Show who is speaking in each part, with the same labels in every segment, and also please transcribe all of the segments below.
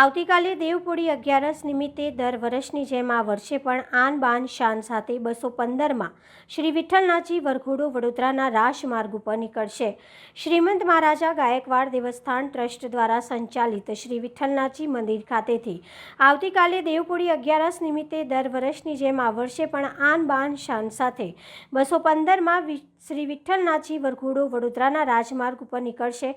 Speaker 1: આવતીકાલે દેવપોળી અગિયારસ નિમિત્તે દર વર્ષની જેમ આ વર્ષે પણ આન બાન શાન સાથે બસો પંદરમાં શ્રી વિઠ્ઠલનાથજી વરઘોડો વડોદરાના રાજમાર્ગ ઉપર નીકળશે. શ્રીમંત મહારાજા ગાયકવાડ દેવસ્થાન ટ્રસ્ટ દ્વારા સંચાલિત શ્રી વિઠ્ઠલનાથજી મંદિર ખાતેથી આવતીકાલે દેવપોળી અગિયારસ નિમિત્તે દર વર્ષની જેમ આ વર્ષે પણ આન બાન શાન સાથે બસો પંદરમાં શ્રી વિઠ્ઠલનાથજી વરઘોડો વડોદરાના રાજમાર્ગ ઉપર નીકળશે.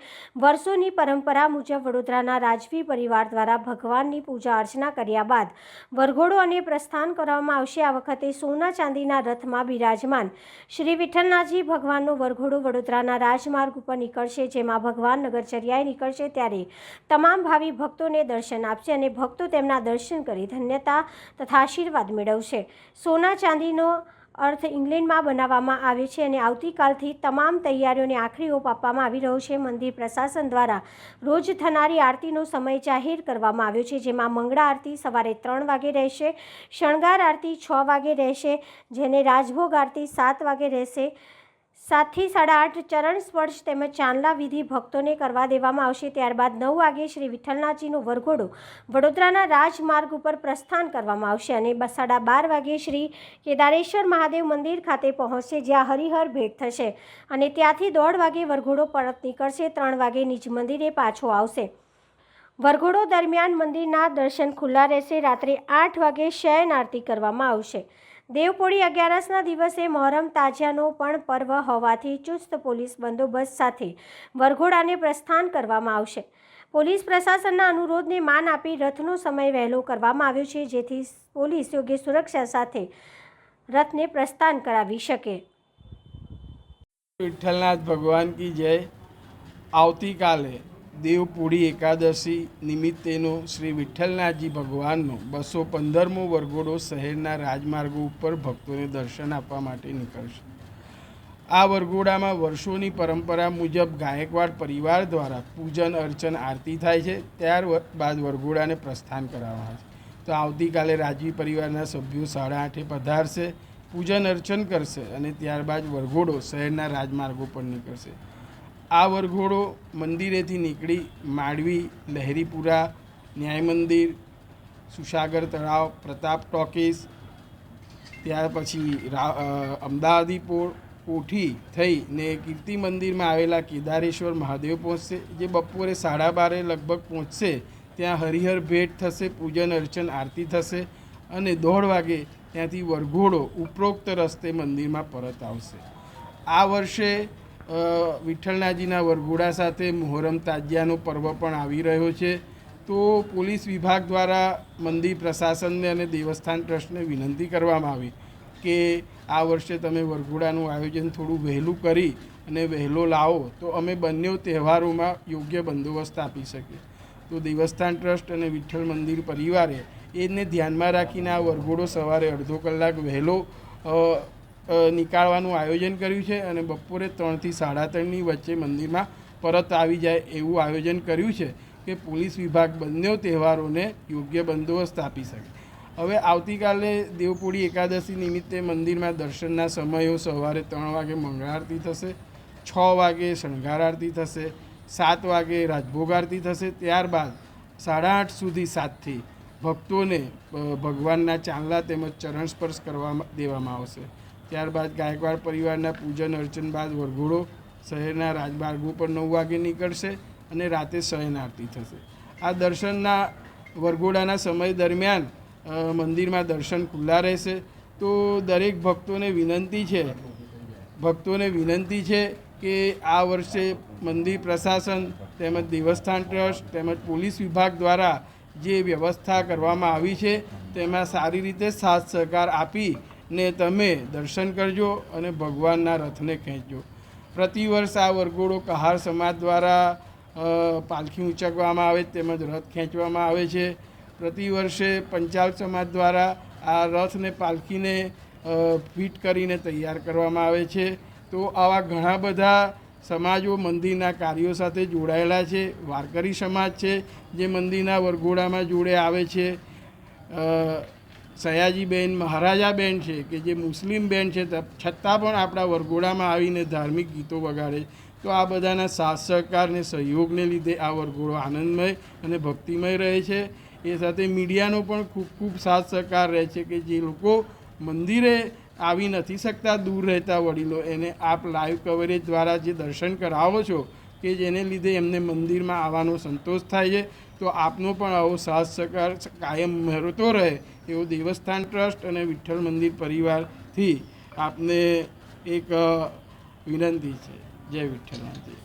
Speaker 1: વર્ષોની પરંપરા મુજબ વડોદરાના રાજવી પરિવાર દ્વારા ભગવાનની પૂજા અર્ચના કર્યા બાદ વરઘોડો અને પ્રસ્થાન કરવામાં આવશે. આ વખતે સોના ચાંદીના રથમાં બિરાજમાન શ્રી વિઠ્ઠલનાથજી ભગવાનનો વરઘોડો વડોદરાના રાજમાર્ગ ઉપર નીકળશે, જેમાં ભગવાન નગરચર્યાએ નીકળશે ત્યારે તમામ ભાવિ ભક્તોને દર્શન આપશે અને ભક્તો તેમના દર્શન કરી ધન્યતા તથા આશીર્વાદ મેળવશે. સોના ચાંદીનો અર્થ ઇંગ્લેન્ડમાં બનાવવામાં આવે છે અને આવતીકાલથી તમામ તૈયારીઓને આખરી ઓપ આપવામાં આવી રહ્યો છે. મંદિર પ્રશાસન દ્વારા રોજ થનારી આરતીનો સમય જાહેર કરવામાં આવ્યો છે, જેમાં મંગળા આરતી સવારે ત્રણ વાગે રહેશે, શણગાર આરતી છ વાગે રહેશે, જેને રાજભોગ આરતી સાત વાગે રહેશે સાતથી સાડા આઠ ચરણ સ્પર્શ તેમજ ચાંદલા વિધિ ભક્તોને કરવા દેવામાં આવશે. ત્યારબાદ નવ વાગે શ્રી વિઠ્ઠલનાથજીનો વરઘોડો વડોદરાના રાજમાર્ગ ઉપર પ્રસ્થાન કરવામાં આવશે અને સાડા બાર વાગે શ્રી કેદારેશ્વર મહાદેવ મંદિર ખાતે પહોંચશે, જ્યાં હરિહર ભેટ થશે અને ત્યાંથી દોઢ વાગે વરઘોડો પરત નીકળશે, ત્રણ વાગે નિજ મંદિરે પાછો આવશે. વરઘોડો દરમિયાન મંદિરના દર્શન ખુલ્લા રહેશે. રાત્રે આઠ વાગે શયન આરતી કરવામાં આવશે. દેવપોળી અગિયારસના દિવસે મોહરમ તાજિયાનો પણ પર્વ હોવાથી ચુસ્ત પોલીસ બંદોબસ્ત સાથે વરઘોડાને પ્રસ્થાન કરવામાં આવશે. પોલીસ પ્રશાસનના અનુરોધને માન આપી રથનો સમય વહેલો કરવામાં આવ્યો છે, જેથી પોલીસ યોગ્ય સુરક્ષા સાથે રથને પ્રસ્થાન કરાવી શકે.
Speaker 2: વિઠ્ઠલનાથ ભગવાન કી જય. આવતીકાલે દેવપૂળી એકાદશી નિમિત્તેનો શ્રી વિઠ્ઠલનાથજી ભગવાનનો બસો પંદરમો વરઘોડો શહેરના રાજમાર્ગો ઉપર ભક્તોને દર્શન આપવા માટે નીકળશે. આ વરઘોડામાં વર્ષોની પરંપરા મુજબ ગાયકવાડ પરિવાર દ્વારા પૂજન, અર્ચન, આરતી થાય છે. ત્યારબાદ વરઘોડાને પ્રસ્થાન કરાવવામાં છે. તો આવતીકાલે રાજવી પરિવારના સભ્યો સાડા આઠે પધારશે, પૂજન, અર્ચન કરશે અને ત્યારબાદ વરઘોડો શહેરના રાજમાર્ગો પર નીકળશે. આ વરઘોડો મંદિરેથી નીકળી માંડવી લહેરીપુરા ન્યાય મંદિર સુસાગર તળાવ, પ્રતાપ ટોકીઝ, ત્યાર પછી અમદાવાદી પોળ, કોઠી થઈને કીર્તિ મંદિરમાં આવેલા કેદારેશ્વર મહાદેવ પહોંચશે. જે બપોરે સાડા બારે લગભગ પહોંચશે, ત્યાં હરિહર ભેટ થશે, પૂજન, અર્ચન, આરતી થશે અને દોઢ વાગે ત્યાંથી વરઘોડો ઉપરોક્ત રસ્તે મંદિરમાં પરત આવશે. આ વર્ષે અ, વિઠ્ઠલનાથજીના વરઘોડા સાથે મોહરમ તાજિયાનો પર્વ પણ આવી રહ્યો છે. તો પોલીસ વિભાગ દ્વારા મંદિર પ્રશાસનને અને દેવસ્થાન ટ્રસ્ટને વિનંતી કરવામાં આવી કે આ વર્ષે તમે વરઘોડાનું આયોજન થોડું વહેલું કરી અને વહેલો લાવો. તો અમે બંને તહેવારોમાં યોગ્ય બંદોબસ્ત આપી શકીએ. તો દેવસ્થાન ટ્રસ્ટ અને વિઠ્ઠલ મંદિર પરિવારે એને ધ્યાનમાં રાખીને આ વરઘોડો સવારે અડધો કલાક વહેલો નીકાળવાનું આયોજન કર્યું છે અને બપોરે ત્રણથી સાડા ત્રણની વચ્ચે મંદિરમાં પરત આવી જાય એવું આયોજન કર્યું છે કે પોલીસ વિભાગ બંને તહેવારોને યોગ્ય બંદોબસ્ત આપી શકે. હવે આવતીકાલે દેવપોળી એકાદશી નિમિત્તે મંદિરમાં દર્શનના સમયો સવારે ત્રણ વાગે મંગળ આરતી થશે, છ વાગે શણગાર આરતી થશે, સાત વાગે રાજભોગ આરતી થશે, ત્યારબાદ સાડા આઠ સુધી સાતથી ભક્તોને ભગવાનના ચાંદલા તેમજ ચરણ સ્પર્શ કરવા દેવામાં આવશે. ત્યારબાદ ગાયકવાડ પરિવારના પૂજન અર્ચન બાદ વરઘોડો શહેરના રાજમાર્ગો પર નવ વાગે નીકળશે અને રાતે શયન આરતી થશે. આ દર્શનના વરઘોડાના સમય દરમિયાન મંદિરમાં દર્શન ખુલ્લા રહેશે. તો દરેક ભક્તોને વિનંતી છે, ભક્તોને વિનંતી છે કે આ વર્ષે મંદિર પ્રશાસન તેમજ દેવસ્થાન ટ્રસ્ટ તેમજ પોલીસ વિભાગ દ્વારા જે વ્યવસ્થા કરવામાં આવી છે, તેમાં સારી રીતે સાથ સહકાર આપી ને તમે દર્શન કરજો અને ભગવાનના રથને ખેંચજો. પ્રતિવર્ષ આ વરઘોડો કહાર સમાજ દ્વારા પાલખી ઊંચકવામાં આવે, તેમજ રથ ખેંચવામાં આવે છે. પ્રતિવર્ષે પંચાલ સમાજ દ્વારા આ રથને પાલખીને ફિટ કરીને તૈયાર કરવામાં આવે છે. તો આવા ઘણા બધા સમાજો મંદિરના કાર્યો સાથે જોડાયેલા છે. વારકરી સમાજ છે જે મંદિરના વરઘોડામાં જોડે આવે છે. સયાજીબેન, મહારાજાબેન છે, કે જે મુસ્લિમ બેન છે છતાં પણ આપણા વરઘોડામાં આવીને ધાર્મિક ગીતો વગાડે તો આ બધાના સાથ સહકારને સહયોગને લીધે આ વરઘોડો આનંદમય અને ભક્તિમય રહે છે. એ સાથે મીડિયાનો પણ ખૂબ ખૂબ સાથ સહકાર રહે છે કે જે લોકો મંદિરે આવી નથી શકતા, દૂર રહેતા વડીલો. એને આપ લાઈવ કવરેજ દ્વારા જે દર્શન કરાવો છો, કે જેને લીધે એમને મંદિરમાં આવવાનો સંતોષ થાય છે. તો આપનો પણ આવો સાથ સહકાર કાયમ મેળવતો રહે એવું દેવસ્થાન ટ્રસ્ટ અને વિઠ્ઠલ મંદિર પરિવારથી આપને એક વિનંતી છે. જય વિઠ્ઠલ મંદિર.